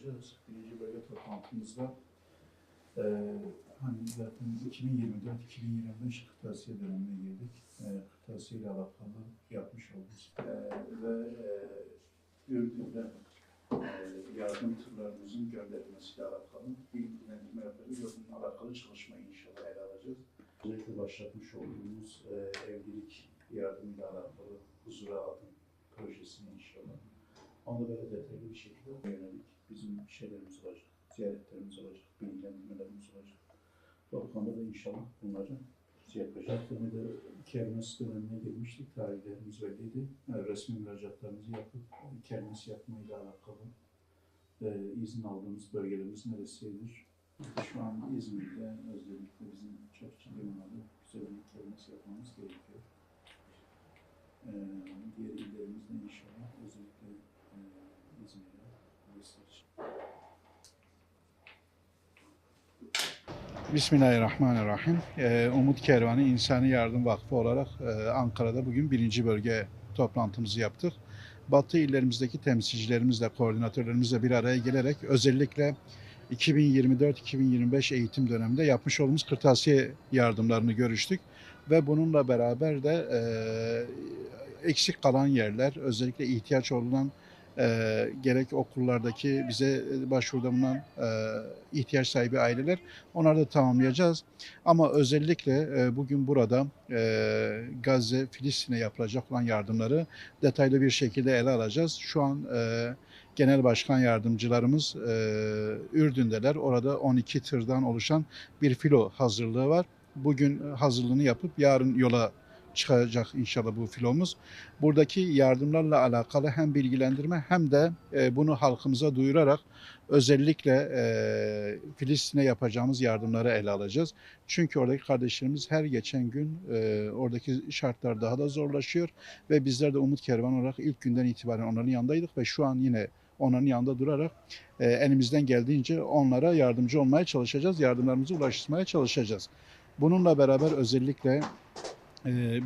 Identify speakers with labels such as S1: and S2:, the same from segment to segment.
S1: alacağız. Birinci bölge toplantımızda e, hani zaten 2024-2025 kırtasiye dönemine girdik. E, kırtasiye ile alakalı yapmış olduğumuz e, ve e, Ürdün'de e, yardım tırlarımızın gönderilmesiyle alakalı bir ilgilendirme yapacağız bununla alakalı çalışmayı inşallah ele alacağız. Özellikle başlatmış olduğumuz e, evlilik yardımıyla alakalı huzura adım projesini inşallah. Onu böyle detaylı bir şekilde yönelik bizim şeylerimiz olacak, ziyaretlerimiz olacak, bilgilendirmelerimiz olacak. O konuda da inşallah bunları yapacağız. Yine de kermes dönemine girmiştik, tarihlerimiz belliydi. Yani resmi müracaatlarımızı yapıp kermes yapmayla alakalı e, izin aldığımız bölgelerimiz neresidir? Şu an İzmir'de özellikle bizim Çöpçü Limanı'nda güzel bir kermes yapmamız gerekiyor. Ee, diğer illerimizde inşallah özellikle e, İzmir'e.
S2: Bismillahirrahmanirrahim. Ee, Umut Kervanı İnsani Yardım Vakfı olarak e, Ankara'da bugün birinci bölge toplantımızı yaptık. Batı illerimizdeki temsilcilerimizle, koordinatörlerimizle bir araya gelerek özellikle 2024-2025 eğitim döneminde yapmış olduğumuz kırtasiye yardımlarını görüştük. Ve bununla beraber de e, eksik kalan yerler, özellikle ihtiyaç olunan e, gerek okullardaki bize başvuruda bulunan e, ihtiyaç sahibi aileler onları da tamamlayacağız. Ama özellikle e, bugün burada e, Gazze, Filistin'e yapılacak olan yardımları detaylı bir şekilde ele alacağız. Şu an e, Genel Başkan Yardımcılarımız e, Ürdün'deler. Orada 12 tırdan oluşan bir filo hazırlığı var. Bugün hazırlığını yapıp yarın yola çıkacak inşallah bu filomuz. Buradaki yardımlarla alakalı hem bilgilendirme hem de e, bunu halkımıza duyurarak özellikle e, Filistin'e yapacağımız yardımları ele alacağız. Çünkü oradaki kardeşlerimiz her geçen gün e, oradaki şartlar daha da zorlaşıyor ve bizler de Umut Kervan olarak ilk günden itibaren onların yanındaydık ve şu an yine onların yanında durarak e, elimizden geldiğince onlara yardımcı olmaya çalışacağız, yardımlarımızı ulaştırmaya çalışacağız. Bununla beraber özellikle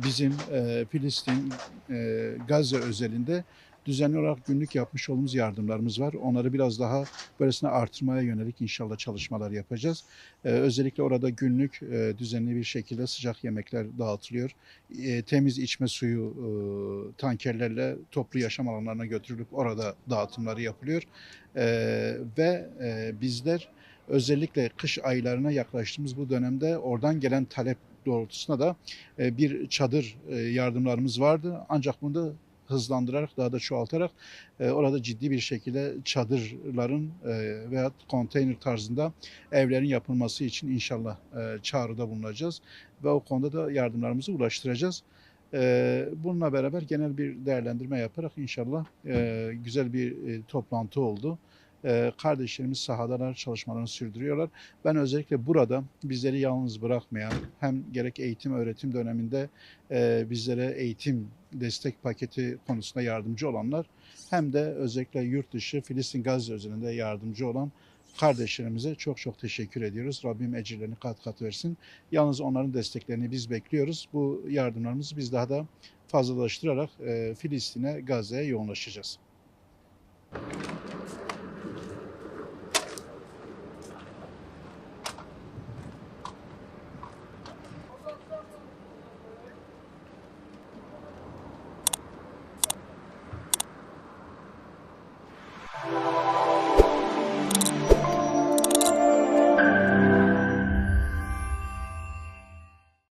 S2: bizim e, Filistin, e, Gazze özelinde düzenli olarak günlük yapmış olduğumuz yardımlarımız var. Onları biraz daha böylesine artırmaya yönelik inşallah çalışmalar yapacağız. Ee, özellikle orada günlük e, düzenli bir şekilde sıcak yemekler dağıtılıyor. E, temiz içme suyu e, tankerlerle toplu yaşam alanlarına götürülüp orada dağıtımları yapılıyor. E, ve e, bizler özellikle kış aylarına yaklaştığımız bu dönemde oradan gelen talep doğrultusunda da e, bir çadır e, yardımlarımız vardı. Ancak bunu da hızlandırarak daha da çoğaltarak e, orada ciddi bir şekilde çadırların veya konteyner tarzında evlerin yapılması için inşallah çağrıda bulunacağız ve o konuda da yardımlarımızı ulaştıracağız. Bununla beraber genel bir değerlendirme yaparak inşallah güzel bir toplantı oldu. E, kardeşlerimiz sahadalar çalışmalarını sürdürüyorlar. Ben özellikle burada bizleri yalnız bırakmayan hem gerek eğitim öğretim döneminde e, bizlere eğitim destek paketi konusunda yardımcı olanlar hem de özellikle yurt dışı Filistin Gazze özelinde yardımcı olan kardeşlerimize çok çok teşekkür ediyoruz. Rabbim ecirlerini kat kat versin. Yalnız onların desteklerini biz bekliyoruz. Bu yardımlarımızı biz daha da fazlalaştırarak e, Filistin'e, Gazze'ye yoğunlaşacağız.